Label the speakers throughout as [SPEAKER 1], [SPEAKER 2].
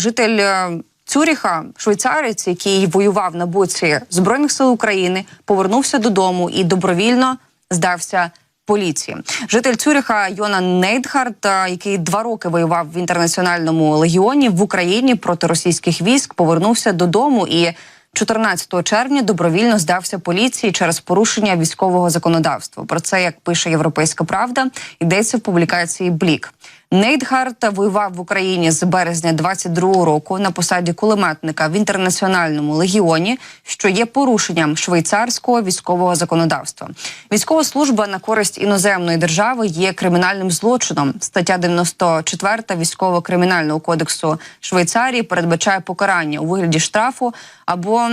[SPEAKER 1] Житель е, Цюріха, швейцарець, який воював на боці збройних сил України, повернувся додому і добровільно здався поліції. Житель Цюріха Йона Нейтхарт, е, який два роки воював в інтернаціональному легіоні в Україні проти російських військ, повернувся додому і 14 червня добровільно здався поліції через порушення військового законодавства. Про це як пише Європейська Правда, йдеться в публікації Блік. Нейтгард воював в Україні з березня 22-го року на посаді кулеметника в інтернаціональному легіоні, що є порушенням швейцарського військового законодавства. Військова служба на користь іноземної держави є кримінальним злочином. Стаття 94 військово-кримінального кодексу Швейцарії передбачає покарання у вигляді штрафу або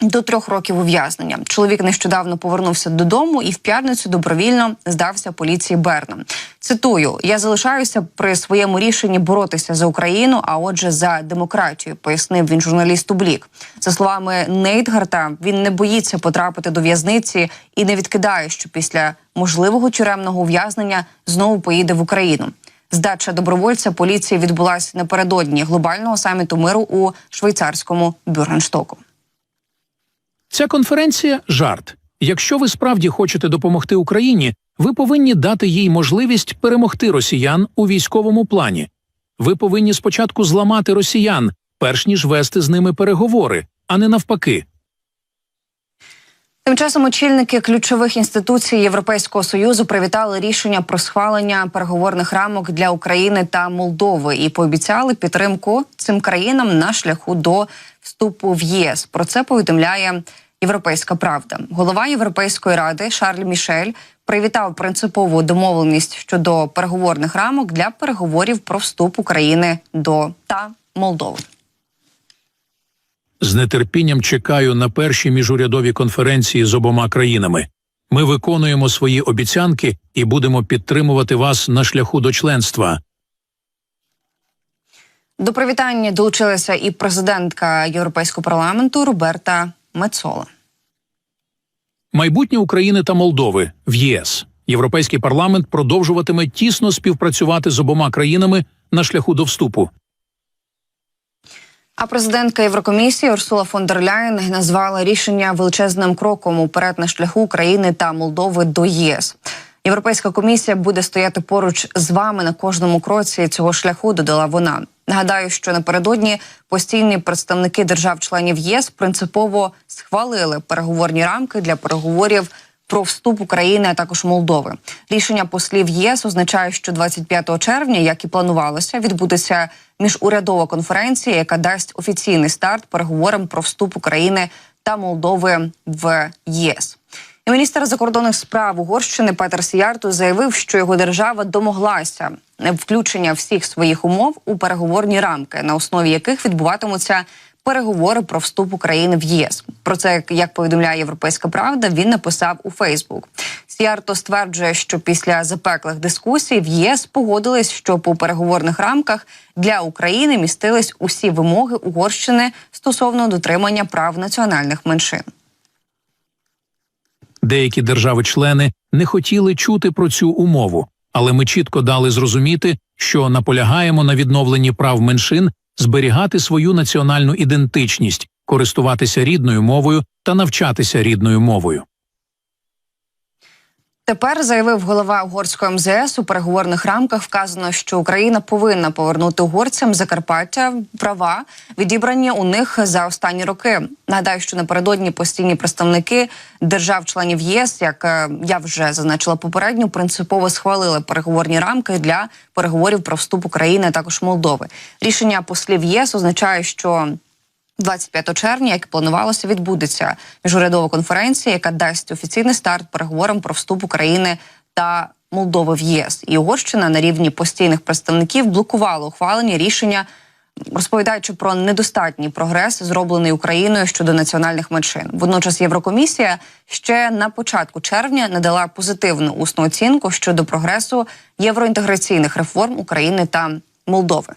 [SPEAKER 1] до трьох років ув'язнення. Чоловік нещодавно повернувся додому і в п'ятницю добровільно здався поліції Берна. Цитую: я залишаюся при своєму рішенні боротися за Україну, а отже, за демократію, пояснив він журналісту Блік. За словами Нейтгарта, він не боїться потрапити до в'язниці і не відкидає, що після можливого тюремного ув'язнення знову поїде в Україну. Здача добровольця поліції відбулася напередодні глобального саміту миру у швейцарському Бюргенштоку.
[SPEAKER 2] Ця конференція жарт. Якщо ви справді хочете допомогти Україні, ви повинні дати їй можливість перемогти росіян у військовому плані. Ви повинні спочатку зламати росіян, перш ніж вести з ними переговори, а не навпаки.
[SPEAKER 1] Тим часом очільники ключових інституцій Європейського союзу привітали рішення про схвалення переговорних рамок для України та Молдови і пообіцяли підтримку цим країнам на шляху до вступу в ЄС. Про це повідомляє Європейська Правда. Голова Європейської ради Шарль Мішель привітав принципову домовленість щодо переговорних рамок для переговорів про вступ України до та Молдови.
[SPEAKER 2] З нетерпінням чекаю на перші міжурядові конференції з обома країнами. Ми виконуємо свої обіцянки і будемо підтримувати вас на шляху до членства.
[SPEAKER 1] До привітання долучилася і президентка Європейського парламенту Роберта Мецола.
[SPEAKER 2] Майбутнє України та Молдови в ЄС. Європейський парламент продовжуватиме тісно співпрацювати з обома країнами на шляху до вступу.
[SPEAKER 1] А президентка Єврокомісії Урсула фон дер Ляєн назвала рішення величезним кроком уперед на шляху України та Молдови до ЄС. Європейська комісія буде стояти поруч з вами на кожному кроці цього шляху. Додала вона. Нагадаю, що напередодні постійні представники держав-членів ЄС принципово схвалили переговорні рамки для переговорів про вступ України, а також Молдови. Рішення послів ЄС означає, що 25 червня, як і планувалося, відбудеться міжурядова конференція, яка дасть офіційний старт переговорам про вступ України та Молдови в ЄС. Міністр закордонних справ Угорщини Петер Сіярту заявив, що його держава домоглася включення всіх своїх умов у переговорні рамки, на основі яких відбуватимуться переговори про вступ України в ЄС. Про це як повідомляє Європейська Правда, він написав у Фейсбук. Сіарто стверджує, що після запеклих дискусій в ЄС погодились, що по переговорних рамках для України містились усі вимоги Угорщини стосовно дотримання прав національних меншин.
[SPEAKER 2] Деякі держави-члени не хотіли чути про цю умову, але ми чітко дали зрозуміти, що наполягаємо на відновленні прав меншин зберігати свою національну ідентичність, користуватися рідною мовою та навчатися рідною мовою.
[SPEAKER 1] Тепер заявив голова угорського МЗС у переговорних рамках. Вказано, що Україна повинна повернути угорцям Закарпаття права, відібрані у них за останні роки. Нагадаю, що напередодні постійні представники держав-членів ЄС, як е, я вже зазначила попередньо, принципово схвалили переговорні рамки для переговорів про вступ України а також Молдови. Рішення послів ЄС означає, що 25 червня, як і планувалося, відбудеться міжурядова конференція, яка дасть офіційний старт переговорам про вступ України та Молдови в ЄС. І Угорщина на рівні постійних представників блокувала ухвалення рішення, розповідаючи про недостатній прогрес, зроблений Україною щодо національних меншин. Водночас Єврокомісія ще на початку червня надала позитивну усну оцінку щодо прогресу євроінтеграційних реформ України та Молдови.